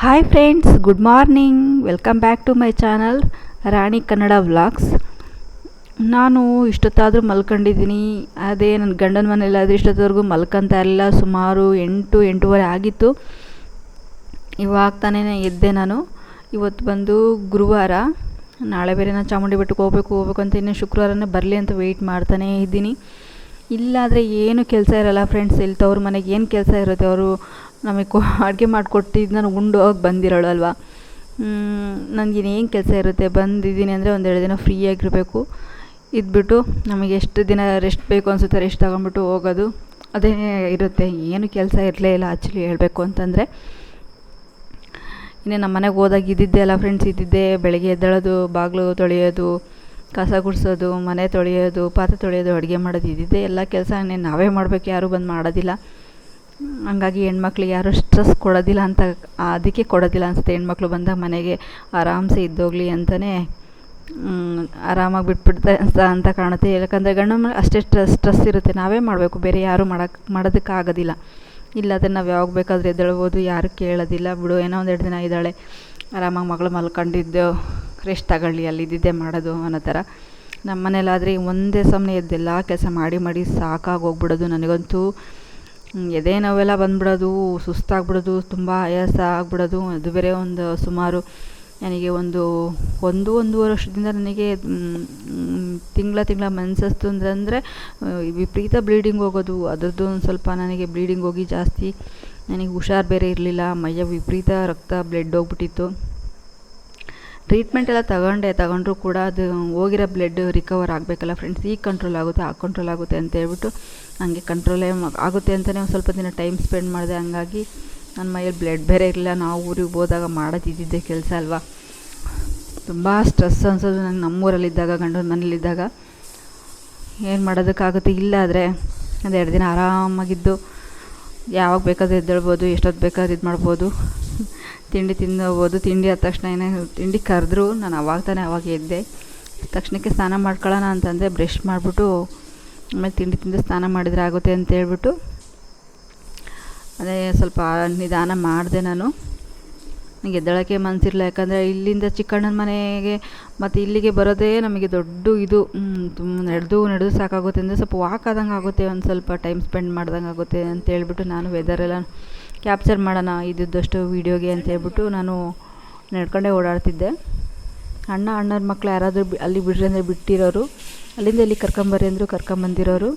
Hi friends good morning welcome back to my channel Rani Kannada vlogs ನಾನು ಇಷ್ಟೊತ್ತಾದರೂ ಮಲ್ಕೊಂಡಿದ್ದೀನಿ. ಅದೇ ನನ್ನ ಗಂಡನ ಮನೆಯಲ್ಲಾದರೂ ಇಷ್ಟೊತ್ತವರೆಗೂ ಮಲ್ಕೊತಾ ಇರಲಿಲ್ಲ. ಸುಮಾರು ಎಂಟು, ಎಂಟೂವರೆ ಆಗಿತ್ತು. ಇವಾಗ ತಾನೇ ಎದ್ದೆ ನಾನು. ಇವತ್ತು ಬಂದು ಗುರುವಾರ. ನಾಳೆ ಬೇರೆ ನಾನು ಚಾಮುಂಡಿ ಬೆಟ್ಟಕ್ಕೆ ಹೋಗ್ಬೇಕು ಹೋಗ್ಬೇಕು ಅಂತ ಇನ್ನೂ ಶುಕ್ರವಾರನೇ ಬರಲಿ ಅಂತ ವೆಯ್ಟ್ ಮಾಡ್ತಾನೇ ಇದ್ದೀನಿ. ಇಲ್ಲಾದರೆ ಏನು ಕೆಲಸ ಇರಲ್ಲ ಫ್ರೆಂಡ್ಸ್ ಇಲ್ಲಿ ತವ್ರ ಮನೆಗೆ ಏನು ಕೆಲಸ ಇರುತ್ತೆ? ಅವರು ನಮಗೆ ಕೊ ಅಡುಗೆ ಮಾಡಿಕೊಟ್ಟಿದ್ದು ನಾನು ಉಂಡು ಹೋಗಿ ಬಂದಿರೋಳು ಅಲ್ವಾ ನನಗಿನ್ನೇನು ಕೆಲಸ ಇರುತ್ತೆ? ಬಂದಿದ್ದೀನಿ ಅಂದರೆ ಒಂದೆರಡು ದಿನ ಫ್ರೀಯಾಗಿರಬೇಕು ಇದ್ಬಿಟ್ಟು ನಮಗೆ ಎಷ್ಟು ದಿನ ರೆಸ್ಟ್ ಬೇಕು ಅನಿಸುತ್ತೆ ರೆಸ್ಟ್ ತಗೊಂಬಿಟ್ಟು ಹೋಗೋದು. ಅದೇ ಇರುತ್ತೆ. ಏನು ಕೆಲಸ ಇರಲೇ ಇಲ್ಲ ಆ್ಯಕ್ಚುಲಿ ಹೇಳಬೇಕು ಅಂತಂದರೆ. ಇನ್ನೇ ನಮ್ಮ ಮನೆಗೆ ಹೋದಾಗ ಇದ್ದಿದ್ದೆ ಅಲ್ಲ ಫ್ರೆಂಡ್ಸ್ ಇದ್ದಿದ್ದೆ ಬೆಳಗ್ಗೆ ಎದ್ದೇಳೋದು, ಬಾಗಿಲು ತೊಳೆಯೋದು, ಕಸ ಗುಡಿಸೋದು, ಮನೆ ತೊಳೆಯೋದು, ಪಾತ್ರೆ ತೊಳೆಯೋದು, ಅಡುಗೆ ಮಾಡೋದು, ಇದ್ದಿದ್ದೆ ಎಲ್ಲ ಕೆಲಸ ನಾವೇ ಮಾಡಬೇಕು. ಯಾರೂ ಬಂದು ಮಾಡೋದಿಲ್ಲ. ಹಂಗಾಗಿ ಹೆಣ್ಮಕ್ಳಿಗೆ ಯಾರೂ ಸ್ಟ್ರೆಸ್ ಕೊಡೋದಿಲ್ಲ ಅಂತ ಅದಕ್ಕೆ ಕೊಡೋದಿಲ್ಲ ಅನಿಸುತ್ತೆ. ಹೆಣ್ಮಕ್ಳು ಬಂದಾಗ ಮನೆಗೆ ಆರಾಮ್ಸೆ ಇದ್ದೋಗಲಿ ಅಂತಲೇ ಆರಾಮಾಗಿ ಬಿಟ್ಬಿಡ್ತೆ ಅಂತ ಕಾಣುತ್ತೆ. ಯಾಕಂದರೆ ಗಂಡ ಅಷ್ಟೇ ಸ್ಟ್ರೆಸ್ ಸ್ಟ್ರೆಸ್ ಇರುತ್ತೆ. ನಾವೇ ಮಾಡಬೇಕು. ಬೇರೆ ಯಾರೂ ಮಾಡೋಕ್ಕೆ ಮಾಡೋದಕ್ಕಾಗೋದಿಲ್ಲ. ಇಲ್ಲಾಂದರೆ ನಾವು ಯಾವಾಗ ಬೇಕಾದರೂ ಎದ್ದೇಳ್ಬೋದು. ಯಾರು ಕೇಳೋದಿಲ್ಲ. ಬಿಡು, ಏನೋ ಒಂದೆರಡು ದಿನ ಇದ್ದಾಳೆ. ಆರಾಮಾಗಿ ಮಗಳು ಮಲ್ಕೊಂಡಿದ್ದು. ರೆಸ್ಟ್ ತಗೊಳ್ಳಿ, ಅಲ್ಲಿ ಇದ್ದಿದ್ದೆ ಮಾಡೋದು ಅನ್ನೋ ಥರ. ನಮ್ಮ ಮನೇಲಾದರೆ ಒಂದೇ ಸಮನೆ ಎದ್ದೆಲ್ಲ ಕೆಲಸ ಮಾಡಿ ಮಾಡಿ ಸಾಕಾಗಿ ಹೋಗ್ಬಿಡೋದು ನನಗಂತೂ ಎದೆ ನೋವೆಲ್ಲ ಬಂದ್ಬಿಡೋದು, ಸುಸ್ತಾಗ್ಬಿಡೋದು, ತುಂಬ ಆಯಾಸ ಆಗ್ಬಿಡೋದು. ಅದು ಬೇರೆ ಒಂದು ಸುಮಾರು ನನಗೆ ಒಂದು ಒಂದು ಒಂದೂವರೆ ವರ್ಷದಿಂದ ನನಗೆ ತಿಂಗಳ ತಿಂಗಳ ಮನ್ಸಸ್ತು ಅಂತಂದರೆ ವಿಪರೀತ ಬ್ಲೀಡಿಂಗ್ ಹೋಗೋದು. ಅದರದ್ದು ಒಂದು ಸ್ವಲ್ಪ ನನಗೆ ಬ್ಲೀಡಿಂಗ್ ಹೋಗಿ ಜಾಸ್ತಿ. ನನಗೆ ಹುಷಾರು ಬೇರೆ ಇರಲಿಲ್ಲ. ಮೈಯ ವಿಪರೀತ ರಕ್ತ ಬ್ಲಡ್ ಹೋಗ್ಬಿಟ್ಟಿತ್ತು. ಟ್ರೀಟ್ಮೆಂಟ್ ಎಲ್ಲ ತಗೊಂಡೆ, ತಗೊಂಡ್ರು ಕೂಡ ಅದು ಹೋಗಿರೋ ಬ್ಲಡ್ ರಿಕವರ್ ಆಗಬೇಕಲ್ಲ ಫ್ರೆಂಡ್ಸ್ ಈಗ ಕಂಟ್ರೋಲ್ ಆಗುತ್ತೆ ಆ ಕಂಟ್ರೋಲ್ ಆಗುತ್ತೆ ಅಂತ ಹೇಳ್ಬಿಟ್ಟು ಹಂಗೆ ಕಂಟ್ರೋಲೇ ಆಗುತ್ತೆ ಅಂತಲೇ ಒಂದು ಸ್ವಲ್ಪ ದಿನ ಟೈಮ್ ಸ್ಪೆಂಡ್ ಮಾಡಿದೆ. ಹಂಗಾಗಿ ನನ್ನ ಮೈಯಲ್ಲಿ ಬ್ಲಡ್ ಬೇರೆ ಇರಲಿಲ್ಲ. ನಾವು ಊರಿಗೆ ಹೋದಾಗ ಮಾಡೋದಿದ್ದಿದ್ದೆ ಕೆಲಸ ಅಲ್ವಾ? ತುಂಬ ಸ್ಟ್ರೆಸ್ ಅನ್ಸೋದು ನಂಗೆ ನಮ್ಮೂರಲ್ಲಿದ್ದಾಗ ಗಂಡನ ಮನೇಲಿದ್ದಾಗ ಏನು ಮಾಡೋದಕ್ಕಾಗುತ್ತೆ? ಇಲ್ಲ ಆದರೆ ಒಂದು ಎರಡು ದಿನ ಆರಾಮಾಗಿದ್ದು ಯಾವಾಗ ಬೇಕಾದ್ರೂ ಎದ್ದೇಳ್ಬೋದು, ಎಷ್ಟೊತ್ತು ಬೇಕಾದ್ರೂ ಇದು ಮಾಡ್ಬೋದು ತಿಂಡಿ ತಿನ್ನಬೋದು, ತಿಂಡಿ ಆದ ತಕ್ಷಣ ಏನೇ ತಿಂಡಿ ಕರೆದ್ರು, ನಾನು ಅವಾಗ ತಾನೇ ಅವಾಗ ಎದ್ದೆ. ತಕ್ಷಣಕ್ಕೆ ಸ್ನಾನ ಮಾಡ್ಕೊಳ್ಳೋಣ ಅಂತಂದರೆ ಬ್ರಷ್ ಮಾಡಿಬಿಟ್ಟು, ಆಮೇಲೆ ತಿಂಡಿ ತಿಂದು ಸ್ನಾನ ಮಾಡಿದರೆ ಆಗುತ್ತೆ ಅಂತ ಹೇಳ್ಬಿಟ್ಟು, ಅದೇ ಸ್ವಲ್ಪ ನಿಧಾನ ಮಾಡಿದೆ ನಾನು. ನನಗೆ ಎದ್ದಳಕ್ಕೆ ಮನಸ್ಸಿರಲಿಲ್ಲ ಯಾಕಂದರೆ ಇಲ್ಲಿಂದ ಚಿಕ್ಕಣ್ಣನ ಮನೆಗೆ ಮತ್ತು ಇಲ್ಲಿಗೆ ಬರೋದೇ ನಮಗೆ ದೊಡ್ಡ ಇದು. ತುಂಬ ನಡೆದು ನಡೆದು ಸಾಕಾಗುತ್ತೆ ಅಂದರೆ ಸ್ವಲ್ಪ ವಾಕ್ ಆದಂಗೆ ಆಗುತ್ತೆ, ಒಂದು ಸ್ವಲ್ಪ ಟೈಮ್ ಸ್ಪೆಂಡ್ ಮಾಡ್ದಂಗೆ ಆಗುತ್ತೆ ಅಂತ ಹೇಳ್ಬಿಟ್ಟು ನಾನು ವೆದರೆಲ್ಲ ಕ್ಯಾಪ್ಚರ್ ಮಾಡೋಣ ಇದ್ದಿದ್ದಷ್ಟು ವೀಡಿಯೋಗೆ ಅಂತ ಹೇಳ್ಬಿಟ್ಟು ನಾನು ನಡ್ಕೊಂಡೇ ಓಡಾಡ್ತಿದ್ದೆ. ಅಣ್ಣ ಅಣ್ಣರ ಮಕ್ಕಳು ಯಾರಾದರೂ ಅಲ್ಲಿ ಬಿಡ್ರಿ ಅಂದರೆ ಬಿಟ್ಟಿರೋರು, ಅಲ್ಲಿಂದ ಇಲ್ಲಿ ಕರ್ಕೊಂಬರ್ರಿ ಅಂದರು ಕರ್ಕೊಂಬಂದಿರೋರು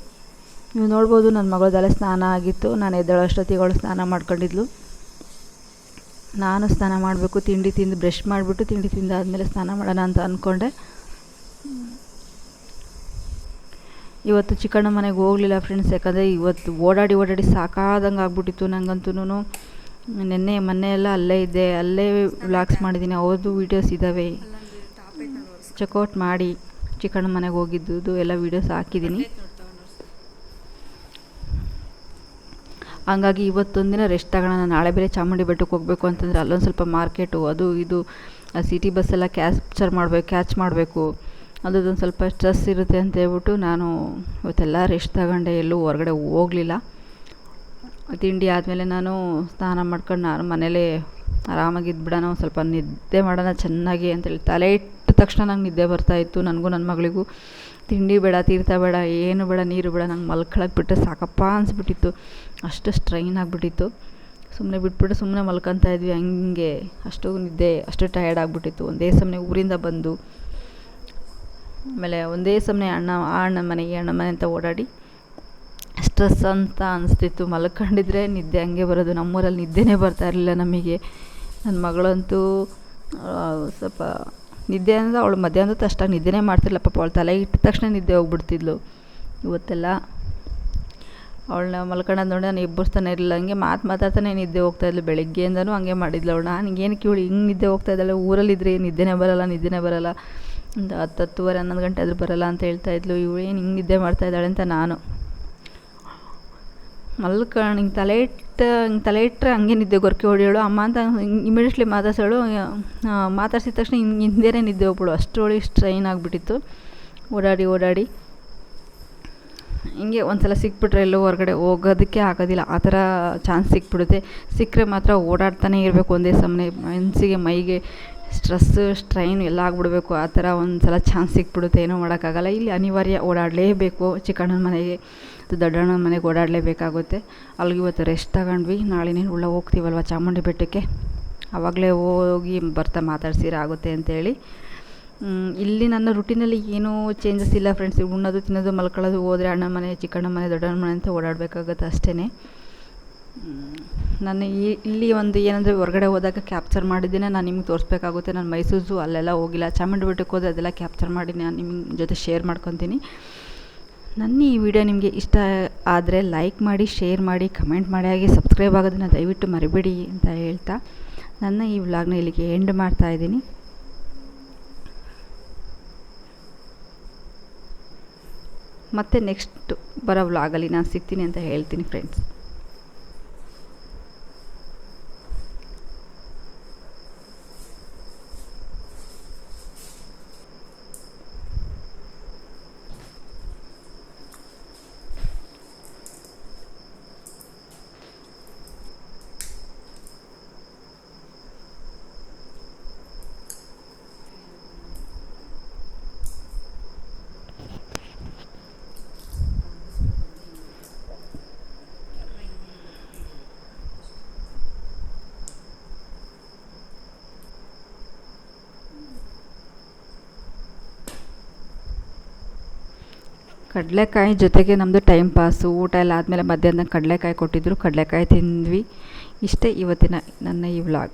ನೀವು ನೋಡ್ಬೋದು ನನ್ನ ಮಗಳದೆಲ್ಲ ಸ್ನಾನ ಆಗಿತ್ತು. ನಾನು ಎದ್ದೇಳೋ ಅಷ್ಟೊತ್ತಿಗಳು ಸ್ನಾನ ಮಾಡ್ಕೊಂಡಿದ್ಲು. ನಾನು ಸ್ನಾನ ಮಾಡಬೇಕು, ತಿಂಡಿ ತಿಂದು, ಬ್ರಷ್ ಮಾಡಿಬಿಟ್ಟು ತಿಂಡಿ ತಿಂದಾದಮೇಲೆ ಸ್ನಾನ ಮಾಡೋಣ ಅಂತ ಅಂದ್ಕೊಂಡೆ ಇವತ್ತು ಚಿಕ್ಕಣ್ಣ ಮನೆಗೆ ಹೋಗಲಿಲ್ಲ ಫ್ರೆಂಡ್ಸ್ ಯಾಕಂದರೆ ಇವತ್ತು ಓಡಾಡಿ ಓಡಾಡಿ ಸಾಕಾದಂಗೆ ಆಗ್ಬಿಟ್ಟಿತ್ತು ನನಗಂತೂ ನಿನ್ನೆ ಮೊನ್ನೆ ಎಲ್ಲ ಅಲ್ಲೇ ಇದ್ದೆ, ಅಲ್ಲೇ ವ್ಲಾಗ್ಸ್ ಮಾಡಿದ್ದೀನಿ ಅವ್ರದ್ದು ವೀಡಿಯೋಸ್ ಇದ್ದಾವೆ ಚೆಕ್ಔಟ್ ಮಾಡಿ ಚಿಕ್ಕಣ್ಣ ಮನೆಗೆ ಹೋಗಿದ್ದು ಎಲ್ಲ ವೀಡಿಯೋಸ್ ಹಾಕಿದ್ದೀನಿ ಹಂಗಾಗಿ ಇವತ್ತೊಂದಿನ ರೆಸ್ಟ್ ತಗೋಣ, ನಾಳೆ ಬೇರೆ ಚಾಮುಂಡಿ ಬೆಟ್ಟಕ್ಕೆ ಹೋಗಬೇಕು ಅಂತಂದರೆ ಅಲ್ಲೊಂದು ಸ್ವಲ್ಪ ಮಾರ್ಕೆಟು ಅದು ಇದು ಸಿಟಿ ಬಸ್ಸೆಲ್ಲ ಕ್ಯಾಪ್ಚರ್ ಮಾಡಬೇಕು ಕ್ಯಾಚ್ ಮಾಡಬೇಕು. ಅದೊಂದು ಸ್ವಲ್ಪ ಸ್ಟ್ರೆಸ್ ಇರುತ್ತೆ ಅಂತ ಹೇಳ್ಬಿಟ್ಟು ನಾನು ಇವತ್ತೆಲ್ಲ ರೆಸ್ಟ್ ತಗೊಂಡೆ, ಎಲ್ಲೂ ಹೊರಗಡೆ ಹೋಗಲಿಲ್ಲ. ತಿಂಡಿ ಆದಮೇಲೆ ನಾನು ಸ್ನಾನ ಮಾಡ್ಕೊಂಡು ನಾನು ಮನೇಲೇ ಆರಾಮಾಗಿ ಇದ್ಬಿಡೋಣ, ಒಂದು ಸ್ವಲ್ಪ ನಿದ್ದೆ ಮಾಡೋಣ ಚೆನ್ನಾಗಿ ಅಂತೇಳಿ ತಲೆ ಇಟ್ಟ ತಕ್ಷಣ ನಂಗೆ ನಿದ್ದೆ ಬರ್ತಾಯಿತ್ತು ನನಗೂ ನನ್ನ ಮಗಳಿಗೂ ತಿಂಡಿ ಬೇಡ, ತೀರ್ಥ ಬೇಡ, ಏನು ಬೇಡ, ನೀರು ಬೇಡ, ನಂಗೆ ಮಲ್ಕೊಳಕ್ಕೆ ಬಿಟ್ಟರೆ ಸಾಕಪ್ಪ ಅನಿಸ್ಬಿಟ್ಟಿತ್ತು. ಅಷ್ಟು ಸ್ಟ್ರೈನ್ ಆಗಿಬಿಟ್ಟಿತ್ತು. ಸುಮ್ಮನೆ ಬಿಟ್ಬಿಟ್ಟು ಸುಮ್ಮನೆ ಮಲ್ಕೊತಾ ಇದ್ವಿ, ಹಂಗೆ ಅಷ್ಟು ನಿದ್ದೆ, ಅಷ್ಟು ಟಯರ್ಡ್ ಆಗಿಬಿಟ್ಟಿತ್ತು. ಒಂದೇ ಸಮನೆ ಊರಿಂದ ಬಂದು ಆಮೇಲೆ ಒಂದೇ ಸಮನೆ ಅಣ್ಣ, ಆ ಅಣ್ಣನ ಮನೆ, ಈ ಅಣ್ಣನ ಮನೆ ಅಂತ ಓಡಾಡಿ ಸ್ಟ್ರೆಸ್ ಅಂತ ಅನಿಸ್ತಿತ್ತು. ಮಲ್ಕೊಂಡಿದ್ರೆ ನಿದ್ದೆ ಹಂಗೆ ಬರೋದು. ನಮ್ಮೂರಲ್ಲಿ ನಿದ್ದೆನೇ ಬರ್ತಾ ಇರಲಿಲ್ಲ ನಮಗೆ. ನನ್ನ ಮಗಳಂತೂ ಸ್ವಲ್ಪ ನಿದ್ದೆ ಅಂದರೆ ಅವಳು ಮಧ್ಯಾಹ್ನದ ಅಷ್ಟಾಗಿ ನಿದ್ದೆನೇ ಮಾಡ್ತಿರಲ್ಲ ಪಾಪ ಅವಳು ತಲೆ ಇಟ್ಟ ತಕ್ಷಣ ನಿದ್ದೆ ಹೋಗ್ಬಿಡ್ತಿದ್ಲು. ಇವತ್ತೆಲ್ಲ ಅವಳನ್ನ ಮಲ್ಕೊಂಡು ನೋಡಿ ನಾನು ಎಬ್ಬರಿಸ್ತಾನೆ ಇರಲಿಲ್ಲ. ಹಂಗೆ ಮಾತು ಮಾತಾಡ್ತಾನೆ ನಿದ್ದೆ ಹೋಗ್ತಾಯಿದ್ಲು ಬೆಳಗ್ಗೆಯಿಂದನೂ ಹಂಗೆ ಮಾಡಿದ್ಲು ಅವಳು. ನಾನು ಏನಕ್ಕೆ ಇವಳು ಹಿಂಗೆ ನಿದ್ದೆ ಹೋಗ್ತಾ ಇದ್ದಾಳೆ? ಊರಲ್ಲಿದ್ದರೆ ನಿದ್ದೆನೇ ಬರೋಲ್ಲ ನಿದ್ದೆನೇ ಬರೋಲ್ಲ. ಒಂದು ಹತ್ತು ಹತ್ತುವರೆ ಹನ್ನೊಂದು ಗಂಟೆ ಆದರೂ ಬರೋಲ್ಲ ಅಂತ ಹೇಳ್ತಾ ಇದ್ಲು. ಇವಳು ಏನು ಹಿಂಗೆ ನಿದ್ದೆ ಮಾಡ್ತಾಯಿದ್ದಾಳೆ ಅಂತ ನಾನು. ಮಲ್ಕೊಂಡು ಹಿಂಗೆ ತಲೆ ಇಟ್ಟ, ಹಿಂಗೆ ತಲೆ ಇಟ್ಟರೆ ಹಂಗೆ ನಿದ್ದೆ ಗೊರಕೆ ಹೊಡಿಯೋಳು. ಅಮ್ಮ ಅಂತ ಇಮಿಡಿಯೇಟ್ಲಿ ಮಾತಾಡ್ಸೋಳು. ಮಾತಾಡ್ಸಿದ ತಕ್ಷಣ ಹಿಂಗೆ ಹಿಂದೆನೇ ನಿದ್ದೆ ಹೋಗ್ಬಿಡು. ಅಷ್ಟರೊಳಗೆ ಸ್ಟ್ರೈನ್ ಆಗಿಬಿಟ್ಟಿತ್ತು. ಓಡಾಡಿ ಓಡಾಡಿ. ಹಿಂಗೆ ಒಂದು ಸಲ ಸಿಕ್ಬಿಟ್ರೆ ಎಲ್ಲೋ ಹೊರಗಡೆ ಹೋಗೋದಕ್ಕೆ ಆಗೋದಿಲ್ಲ. ಆ ಥರ ಚಾನ್ಸ್ ಸಿಕ್ಬಿಡುತ್ತೆ. ಸಿಕ್ಕರೆ ಮಾತ್ರ ಓಡಾಡ್ತಾನೆ ಇರಬೇಕು ಒಂದೇ ಸಮನೆ. ಮನಸ್ಸಿಗೆ ಮೈಗೆ ಸ್ಟ್ರೆಸ್ಸು ಸ್ಟ್ರೈನ್ ಎಲ್ಲ ಆಗಿಬಿಡ್ಬೇಕು. ಆ ಥರ ಒಂದು ಸಲ ಚಾನ್ಸ್ ಸಿಕ್ಬಿಡುತ್ತೆ. ಏನೂ ಮಾಡೋಕ್ಕಾಗಲ್ಲ. ಇಲ್ಲಿ ಅನಿವಾರ್ಯ ಓಡಾಡಲೇಬೇಕು. ಚಿಕ್ಕಣ್ಣನ ಮನೆಗೆ, ದೊಡ್ಡಣ್ಣನ ಮನೆಗೆ ಓಡಾಡಲೇಬೇಕಾಗುತ್ತೆ. ಅಲ್ಲಿಗೆ ಇವತ್ತು ರೆಸ್ಟ್ ತಗೊಂಡ್ವಿ. ನಾಳೆನೇನು ಉಳ್ಳ ಹೋಗ್ತೀವಲ್ವ ಚಾಮುಂಡಿ ಬೆಟ್ಟಕ್ಕೆ? ಆವಾಗಲೇ ಹೋಗಿ ಬರ್ತಾ ಮಾತಾಡ್ಸಿರ ಆಗುತ್ತೆ ಅಂತೇಳಿ. ಇಲ್ಲಿ ನನ್ನ ರುಟೀನಲ್ಲಿ ಏನೂ ಚೇಂಜಸ್ ಇಲ್ಲ ಫ್ರೆಂಡ್ಸ್ ಉಣ್ಣೋದು, ತಿನ್ನೋದು, ಮಲ್ಕೊಳ್ಳೋದು, ಹೋದರೆ ಅಣ್ಣ ಮನೆ ಚಿಕ್ಕಣ್ಣ ಮನೆ ದೊಡ್ಡಣ್ಣ ಮನೆ ಅಂತ ಓಡಾಡಬೇಕಾಗುತ್ತೆ ಅಷ್ಟೇ ನಾನು ಈ, ಇಲ್ಲಿ ಒಂದು ಏನಂದರೆ ಹೊರಗಡೆ ಹೋದಾಗ ಕ್ಯಾಪ್ಚರ್ ಮಾಡಿದ್ದೇನೆ, ನಾನು ನಿಮ್ಗೆ ತೋರಿಸ್ಬೇಕಾಗುತ್ತೆ. ನಾನು ಮೈಸೂರು ಅಲ್ಲೆಲ್ಲ ಹೋಗಿಲ್ಲ. ಚಾಮುಂಡಿ ಬೆಟ್ಟಕ್ಕೆ ಹೋದರೆ ಅದೆಲ್ಲ ಕ್ಯಾಪ್ಚರ್ ಮಾಡಿ ನಾನು ನಿಮ್ಮ ಜೊತೆ ಶೇರ್ ಮಾಡ್ಕೊತೀನಿ. ನನ್ನ ಈ ವಿಡಿಯೋ ನಿಮಗೆ ಇಷ್ಟ ಆದರೆ ಲೈಕ್ ಮಾಡಿ ಶೇರ್ ಮಾಡಿ ಕಮೆಂಟ್ ಮಾಡಿ, ಹಾಗೆ ಸಬ್ಸ್ಕ್ರೈಬ್ ಆಗೋದನ್ನು ದಯವಿಟ್ಟು ಮರಿಬೇಡಿ ಅಂತ ಹೇಳ್ತಾ ನನ್ನ ಈ ವ್ಲಾಗ್ನ ಇಲ್ಲಿಗೆ ಎಂಡ್ ಮಾಡ್ತಾಯಿದ್ದೀನಿ ಮತ್ತು ನೆಕ್ಸ್ಟ್ ಬರೋ ವ್ಲಾಗಲ್ಲಿ ನಾನು ಸಿಗ್ತೀನಿ ಅಂತ ಹೇಳ್ತೀನಿ ಫ್ರೆಂಡ್ಸ್ ಕಡಲೆಕಾಯಿ ಜೊತೆಗೆ ನಮ್ಮದು ಟೈಮ್ ಪಾಸು ಊಟ ಎಲ್ಲ ಆದಮೇಲೆ ಮಧ್ಯಾಹ್ನ ಕಡಲೆಕಾಯಿ ಕೊಟ್ಟಿದ್ದರು ಕಡಲೆಕಾಯಿ ತಿಂದ್ವಿ. ಇಷ್ಟೇ ಇವತ್ತಿನ ನನ್ನ ಈ ವ್ಲಾಗ್